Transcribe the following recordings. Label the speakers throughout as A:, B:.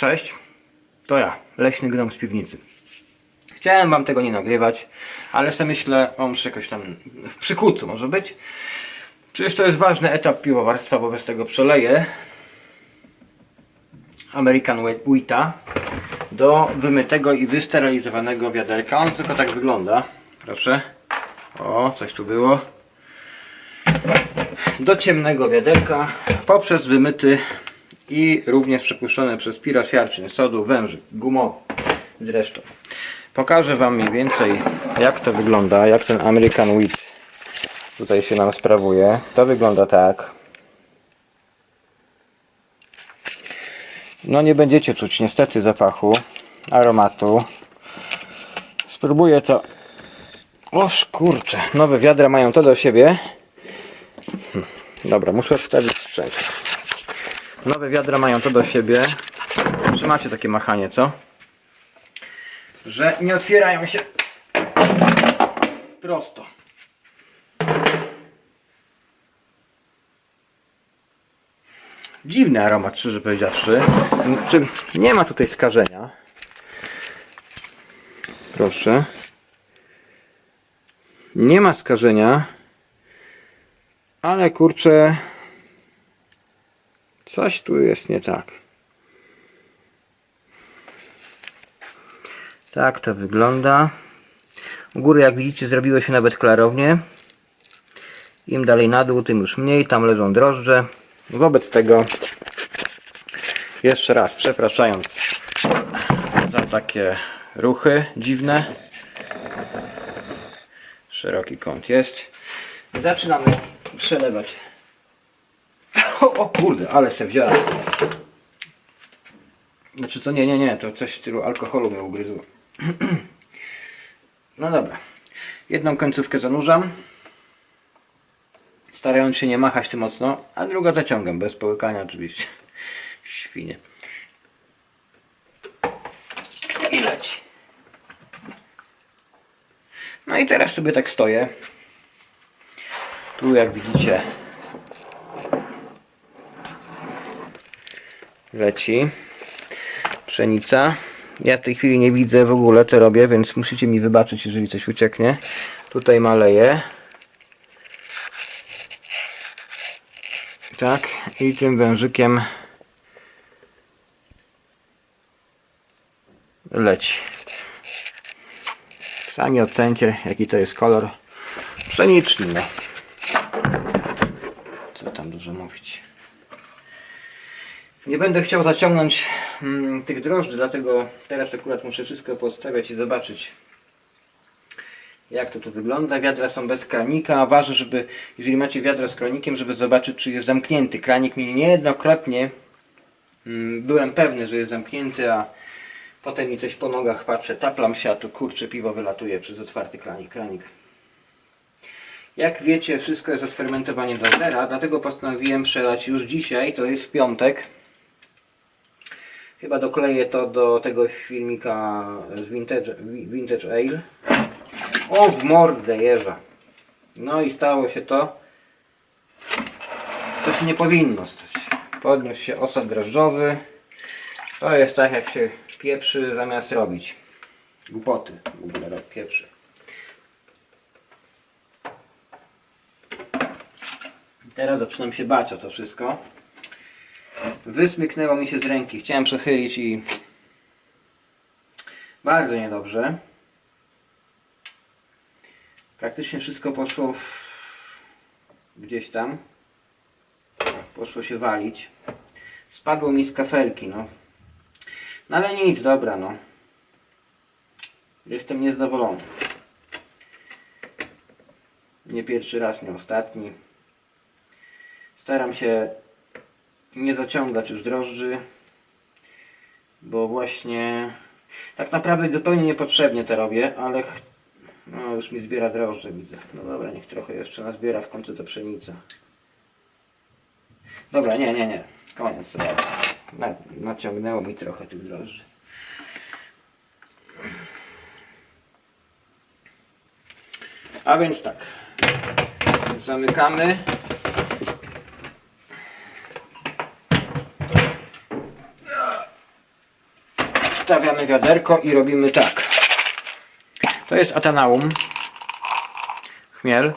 A: Cześć, to ja, leśny gnom z piwnicy. Chciałem wam tego nie nagrywać, ale sobie myślę, o muszę jakoś tam w przykucu może być. Przecież to jest ważny etap piwowarstwa, bo bez tego przeleję American Wheata do wymytego i wysterylizowanego wiaderka. On tylko tak wygląda. Proszę. O, coś tu było. Do ciemnego wiaderka poprzez wymyty i również przepuszczony przez pirosiarczyn sodu wężyk gumowy zresztą. Pokażę Wam mniej więcej jak to wygląda, jak ten American Wheat tutaj się nam sprawuje. To wygląda tak. No nie będziecie czuć niestety zapachu, aromatu. Spróbuję to. Oż kurczę, nowe wiadra mają to do siebie. Hm, Dobra, muszę wstawić sprzęt. Nowe wiadra mają to do siebie. Czy macie takie machanie, co? Że nie otwierają się prosto. Dziwny aromat, szczerze powiedziawszy. Czy nie ma tutaj skażenia? Proszę. Nie ma skażenia. Ale kurczę. Coś tu jest nie tak. Tak to wygląda. U góry, jak widzicie, zrobiło się nawet klarownie. Im dalej na dół, tym już mniej. Tam leżą drożdże. Wobec tego, jeszcze raz przepraszając za takie ruchy dziwne. Szeroki kąt jest. Zaczynamy przelewać. O, o kurde, ale se wziąłem. Znaczy to nie, nie, nie, to coś w stylu alkoholu mnie ugryzło. No dobra. Jedną końcówkę zanurzam. Starając się nie machać tym mocno, a drugą zaciągam, bez połykania oczywiście. Świnie. I leci. No i teraz sobie tak stoję. Tu jak widzicie leci pszenica. Ja w tej chwili nie widzę w ogóle co robię, więc musicie mi wybaczyć, jeżeli coś ucieknie. Tutaj maleję. Tak, i tym wężykiem leci. Sami ocencie, jaki to jest kolor pszeniczny. No. Co tam dużo mówić. Nie będę chciał zaciągnąć mm, tych drożdży, dlatego teraz akurat muszę wszystko podstawiać i zobaczyć jak to tu wygląda. Wiadra są bez kranika. Ważne, żeby, jeżeli macie wiadra z kranikiem, żeby zobaczyć, czy jest zamknięty. Kranik mi niejednokrotnie mm, byłem pewny, że jest zamknięty, a potem mi coś po nogach patrzę, taplam się, a tu kurczę piwo wylatuje przez otwarty kranik. kranik. Jak wiecie, wszystko jest odfermentowanie do zera, dlatego postanowiłem przelać już dzisiaj, to jest w piątek. Chyba dokleję to do tego filmika z Vintage, vintage Ale. O, w mordę jeża. No i stało się to, co się nie powinno stać. Podniósł się osad drożdżowy. To jest tak, jak się pieprzy zamiast robić. Głupoty w ogóle pieprzy. Teraz zaczynam się bać o to wszystko. Wysmyknęło mi się z ręki. Chciałem przechylić i bardzo niedobrze. Praktycznie wszystko poszło w... gdzieś tam. Poszło się walić. Spadło mi z kafelki, no. No ale nic, dobra, no. Jestem niezadowolony. Nie pierwszy raz, nie ostatni. Staram się nie zaciągać już drożdży, bo właśnie tak naprawdę zupełnie niepotrzebnie to robię, ale no już mi zbiera drożdże widzę. No dobra, niech trochę jeszcze nazbiera w końcu to pszenica. Dobra, nie, nie, nie. Koniec. Na, naciągnęło mi trochę tych drożdży. A więc tak. Zamykamy. Wstawiamy wiaderko i robimy tak. To jest atanaum. Chmiel.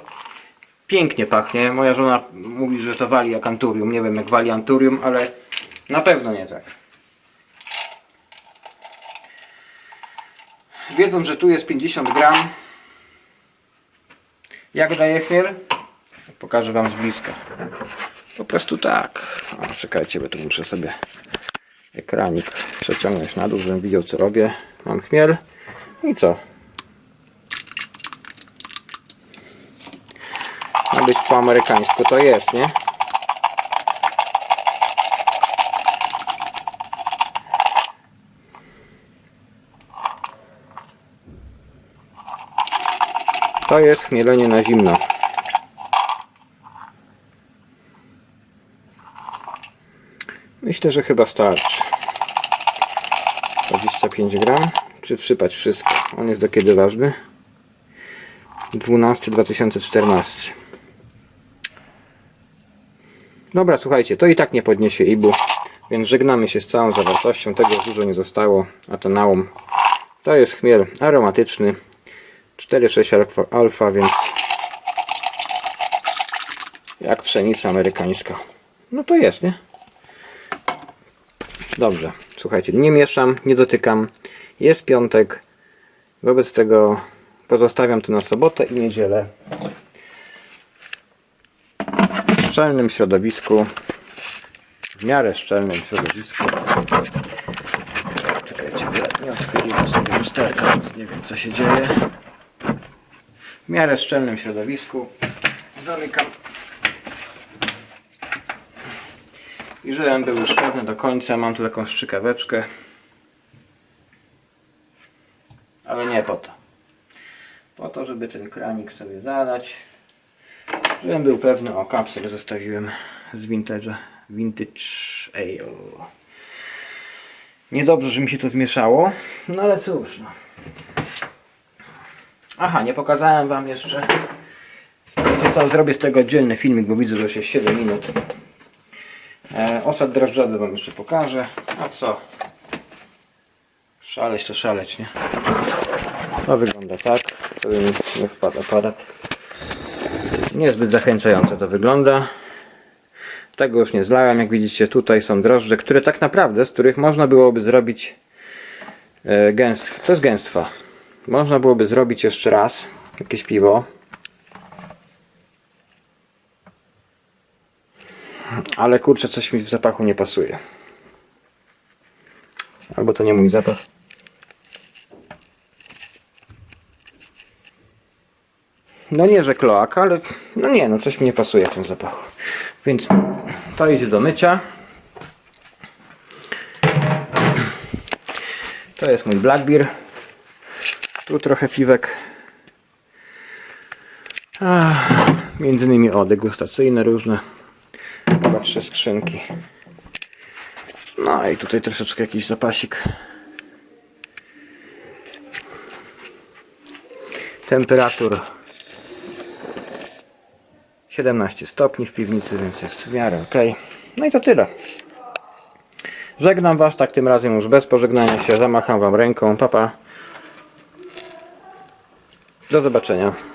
A: Pięknie pachnie. Moja żona mówi, że to wali jak anturium. Nie wiem jak wali anturium, ale na pewno nie tak. Wiedząc, że tu jest 50 gram. Jak daje chmiel? Pokażę Wam z bliska. Po prostu tak. O, czekajcie, bo tu muszę sobie ekranik przeciągnąć na dół, żebym widział co robię. Mam chmiel. I co? Ma być po amerykańsku, to jest, nie? To jest chmielenie na zimno. Myślę, że chyba starczy. 25 gram. Czy wsypać wszystko? On jest do kiedy ważny? 12 2014. Dobra, słuchajcie, to i tak nie podniesie IBU, więc żegnamy się z całą zawartością. Tego dużo nie zostało, a to nałom. To jest chmiel aromatyczny. 4,6 alfa, alfa, więc jak pszenica amerykańska. No to jest, nie? Dobrze, słuchajcie, nie mieszam, nie dotykam. Jest piątek, wobec tego pozostawiam to na sobotę i niedzielę. W szczelnym środowisku, w miarę szczelnym środowisku. Czekajcie, nie odchyliłem sobie lusterka, więc nie wiem co się dzieje. W miarę szczelnym środowisku zamykam I żebym był już pewny do końca, mam tu taką strzykaweczkę. Ale nie po to. Po to, żeby ten kranik sobie zadać. Żebym był pewny, o kapsel zostawiłem z vintage'a. Vintage Ale. Niedobrze, że mi się to zmieszało. No ale cóż. No. Aha, nie pokazałem wam jeszcze. Wiecie co, zrobię z tego oddzielny filmik, bo widzę, że jest 7 minut. E, osad drożdżowy wam jeszcze pokażę. A co? Szaleć to szaleć, nie? To wygląda tak. Sobie mi nie wpada aparat. Niezbyt zachęcająco to wygląda. Tego już nie zlałem. Jak widzicie tutaj są drożdże, które tak naprawdę, z których można byłoby zrobić e, gęstw. To jest gęstwa. Można byłoby zrobić jeszcze raz jakieś piwo. Ale kurczę, coś mi w zapachu nie pasuje. Albo to nie mój zapach. No nie, że kloaka, ale no nie, no coś mi nie pasuje w tym zapachu. Więc to idzie do mycia. To jest mój Black Beer. Tu trochę piwek. Ach, między innymi o, degustacyjne różne. Trzy skrzynki. No i tutaj troszeczkę jakiś zapasik. Temperatur 17 stopni w piwnicy, więc jest w miarę ok. No i to tyle. Żegnam Was, tak tym razem już bez pożegnania się. Zamacham Wam ręką. Papa. Do zobaczenia.